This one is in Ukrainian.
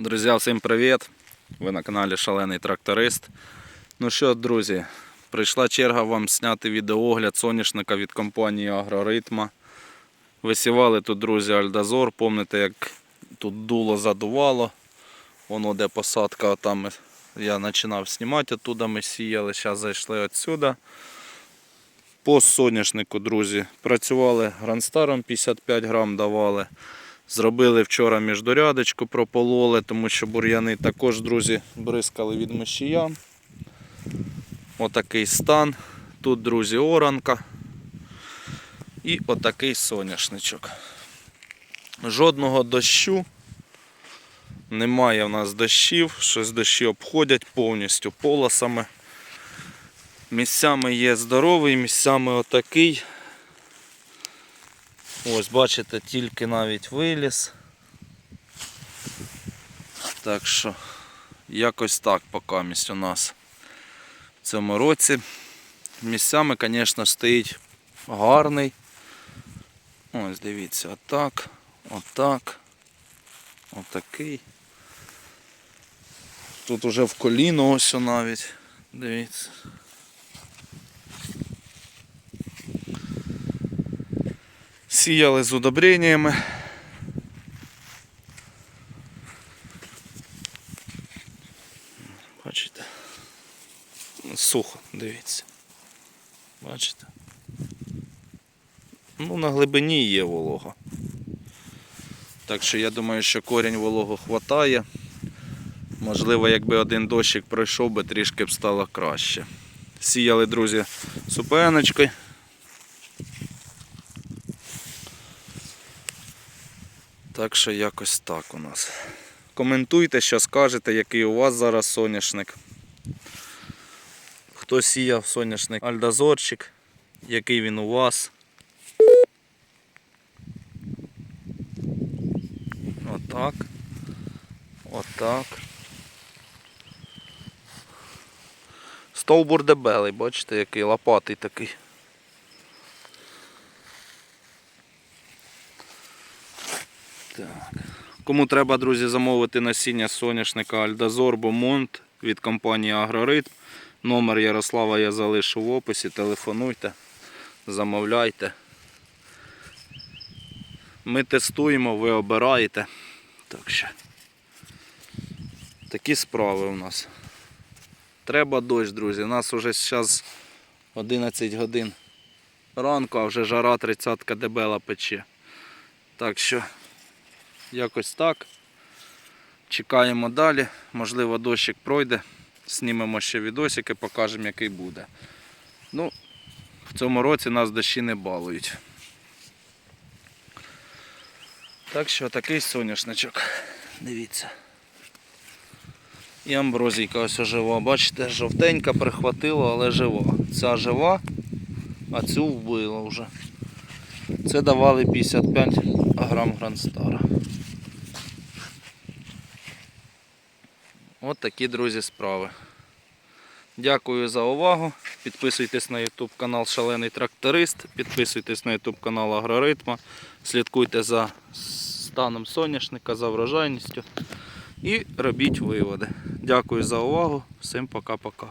Друзі, всім привіт! Ви на каналі Шалений Тракторист. Ну що, друзі, прийшла черга вам зняти відеоогляд соняшника від компанії Агроритма. Висівали тут, друзі, Альдазор. Пам'ятаєте, як тут дуло задувало. Воно де посадка, там я починав знімати, оттуда ми сіяли, зараз зайшли отсюда. По соняшнику, друзі, працювали гранстаром 55 грам давали. Зробили вчора міждорядочку, пропололи, тому що бур'яни також, друзі, бризкали від мишія. Отакий стан. Тут, друзі, оранка. І отакий соняшничок. Жодного дощу. Немає в нас дощів, щось дощі обходять повністю полосами. Місцями є здоровий, місцями отакий. Ось, бачите, тільки навіть виліз. Так що, якось так покамість у нас в цьому році. Місцями, звісно, стоїть гарний. Ось, дивіться, отак, отак, отакий. Тут уже в коліно ось навіть. Дивіться. Сіяли з удобреннями. Бачите? Сухо, дивіться. Бачите? Ну, на глибині є волога. Так що я думаю, що корінь вологу хватає. Можливо, якби один дощик пройшов би, трішки б стало краще. Сіяли, друзі, супеночкою. Так що якось так у нас. Коментуйте, що скажете, який у вас зараз соняшник. Хто сіяв соняшник Альдазорчик, який він у вас. Отак. Отак. Стовбур дебелий, бачите, який лопатий такий. Так. Кому треба, друзі, замовити насіння соняшника Альдазор Бомонт від компанії Агроритм. Номер Ярослава я залишу в описі. Телефонуйте, замовляйте. Ми тестуємо, ви обираєте. Так що. Такі справи у нас. Треба дощ, друзі. У нас вже зараз 11 годин ранку, а вже жара 30 дебела пече. Так що. Якось так. Чекаємо далі. Можливо, дощик пройде. Знімемо ще відосики, покажемо, який буде. Ну, в цьому році нас дощі не балують. Так що такий соняшничок. Дивіться. І амброзійка ось жива. Бачите, жовтенька прихватила, але жива. Ця жива, а цю вбила вже. Це давали 55 грам гранстара. От такі, друзі, справи. Дякую за увагу. Підписуйтесь на YouTube канал Шалений Тракторист, підписуйтесь на YouTube канал Агроритма, слідкуйте за станом соняшника, за врожайністю і робіть виводи. Дякую за увагу. Всім пока-пока.